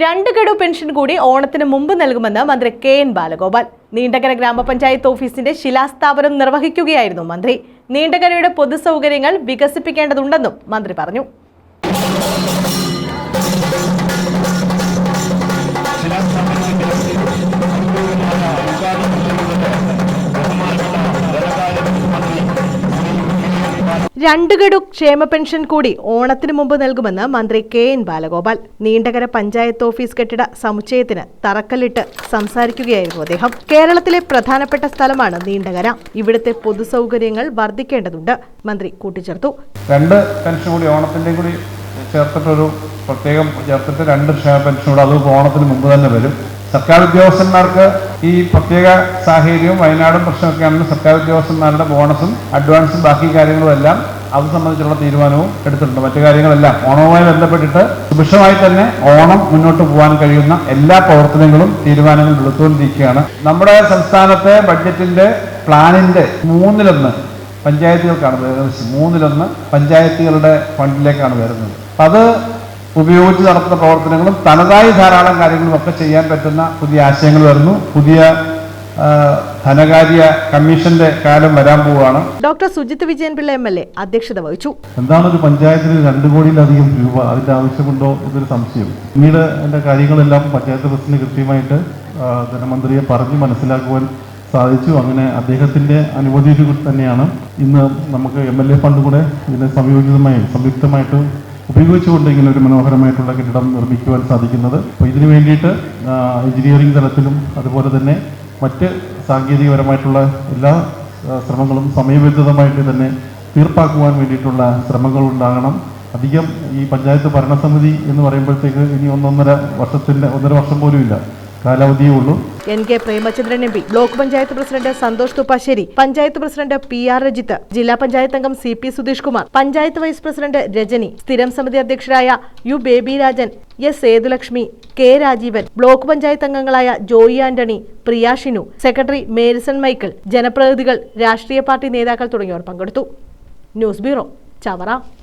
രണ്ട് ഗഡു പെൻഷൻ കൂടി ഓണത്തിന് മുമ്പ് നൽകുമെന്ന് മന്ത്രി കെ എൻ ബാലഗോപാൽ. നീണ്ടകര ഗ്രാമപഞ്ചായത്ത് ഓഫീസിന്റെ ശിലാസ്ഥാപനം നിർവഹിക്കുകയായിരുന്നു മന്ത്രി. നീണ്ടകരയുടെ പൊതുസൗകര്യങ്ങൾ വികസിപ്പിക്കേണ്ടതുണ്ടെന്നും മന്ത്രി പറഞ്ഞു. രണ്ട് ഗഡു ക്ഷേമ പെൻഷൻ കൂടി ഓണത്തിന് മുമ്പ് നൽകുമെന്ന് മന്ത്രി K N Balagopal. Neendakara panchayat office കെട്ടിട സമുച്ചയത്തിന് തറക്കല്ലിട്ട് സംസാരിക്കുകയായിരുന്നു അദ്ദേഹം. കേരളത്തിലെ പ്രധാനപ്പെട്ട സ്ഥലമാണ് നീണ്ടകര. ഇവിടുത്തെ പൊതുസൗകര്യങ്ങൾ വർദ്ധിക്കേണ്ടതുണ്ട്. മന്ത്രി കൂട്ടിച്ചേർത്തു. രണ്ട് പെൻഷൻ കൂടി ഓണത്തിന്റെ കൂടി ചേർത്തിട്ടൊരു പ്രത്യേകം ചേർത്തിട്ട് രണ്ട് ക്ഷേമ പെൻഷൻ കൂടെ അത് ഓണത്തിന് മുമ്പ് തന്നെ വരും. സർക്കാർ ഉദ്യോഗസ്ഥന്മാർക്ക് ഈ പ്രത്യേക സാഹചര്യവും വയനാടും പ്രശ്നമൊക്കെ ആണെങ്കിൽ സർക്കാർ ഉദ്യോഗസ്ഥന്മാരുടെ ബോണസും അഡ്വാൻസും ബാക്കി കാര്യങ്ങളും എല്ലാം അത് സംബന്ധിച്ചുള്ള തീരുമാനവും എടുത്തിട്ടുണ്ട്. മറ്റു കാര്യങ്ങളെല്ലാം ഓണവുമായി ബന്ധപ്പെട്ടിട്ട് സുഭിക്ഷമായി തന്നെ ഓണം മുന്നോട്ട് പോകാൻ കഴിയുന്ന എല്ലാ പ്രവർത്തനങ്ങളും തീരുമാനങ്ങൾ എടുത്തുകൊണ്ടിരിക്കുകയാണ്. നമ്മുടെ സംസ്ഥാനത്തെ ബഡ്ജറ്റിന്റെ പ്ലാനിന്റെ മൂന്നിലൊന്ന് പഞ്ചായത്തുകൾക്കാണ് മൂന്നിലൊന്ന് പഞ്ചായത്തുകളുടെ ഫണ്ടിലേക്കാണ് വരുന്നത്. അത് ഉപയോഗിച്ച് നടത്തുന്ന പ്രവർത്തനങ്ങളും തനതായി ധാരാളം കാര്യങ്ങളും ഒക്കെ ചെയ്യാൻ പറ്റുന്ന പുതിയ ആശയങ്ങൾ വരുന്നു. പുതിയ ധനകാര്യ കമ്മീഷന്റെ കാലം വരാൻ പോവുകയാണ്. Doctor Sujith Vijayan Pillai M L A അധ്യക്ഷത വഹിച്ചു. എന്താണ് ഒരു പഞ്ചായത്തിന് രണ്ട് കോടിയിലധികം രൂപ അതിന്റെ ആവശ്യമുണ്ടോ എന്നൊരു സംശയം. പിന്നീട് എന്റെ കാര്യങ്ങളെല്ലാം പഞ്ചായത്ത് പ്രസിഡന്റ് കൃത്യമായിട്ട് ധനമന്ത്രിയെ പറഞ്ഞു മനസ്സിലാക്കുവാൻ സാധിച്ചു. അങ്ങനെ അദ്ദേഹത്തിന്റെ അനുമതി തന്നെയാണ്. ഇന്ന് നമുക്ക് എം എൽ എ ഫണ്ട് കൂടെ ഇതിനെ സംയോജിതമായി സംയുക്തമായിട്ട് ഉപയോഗിച്ചുകൊണ്ട് ഇങ്ങനെ ഒരു മനോഹരമായിട്ടുള്ള കെട്ടിടം നിർമ്മിക്കുവാൻ സാധിക്കുന്നത്. അപ്പോൾ ഇതിനു വേണ്ടിയിട്ട് എഞ്ചിനീയറിംഗ് തലത്തിലും അതുപോലെ തന്നെ മറ്റ് സാങ്കേതികപരമായിട്ടുള്ള എല്ലാ ശ്രമങ്ങളും സമയബന്ധിതമായിട്ട് തന്നെ തീർപ്പാക്കുവാൻ വേണ്ടിയിട്ടുള്ള ശ്രമങ്ങൾ ഉണ്ടാകണം. അധികം ഈ പഞ്ചായത്ത് ഭരണസമിതി എന്ന് പറയുമ്പോഴത്തേക്ക് ഇനി ഒന്നൊന്നര വർഷത്തിന്റെ ഒന്നര വർഷം പോലും ഇല്ല കാലാവധിയേ ഉള്ളൂ. N K Premachandran M P block panchayat president Santhosh Thuppassery panchayat president P R Rajith ജില്ലാ പഞ്ചായത്ത് അംഗം C P Sudheesh Kumar panchayat vice president Rajani സ്ഥിരം സമിതി അധ്യക്ഷരായ U Baby Rajan S Sethulakshmi K Rajeevan block panchayat അംഗങ്ങളായ Joy Antony Priya Shinu secretary മേരിസൺ Michael ജനപ്രതിനിധികൾ രാഷ്ട്രീയ party നേതാക്കൾ തുടങ്ങിയവർ പങ്കെടുത്തു. News bureau Chavara.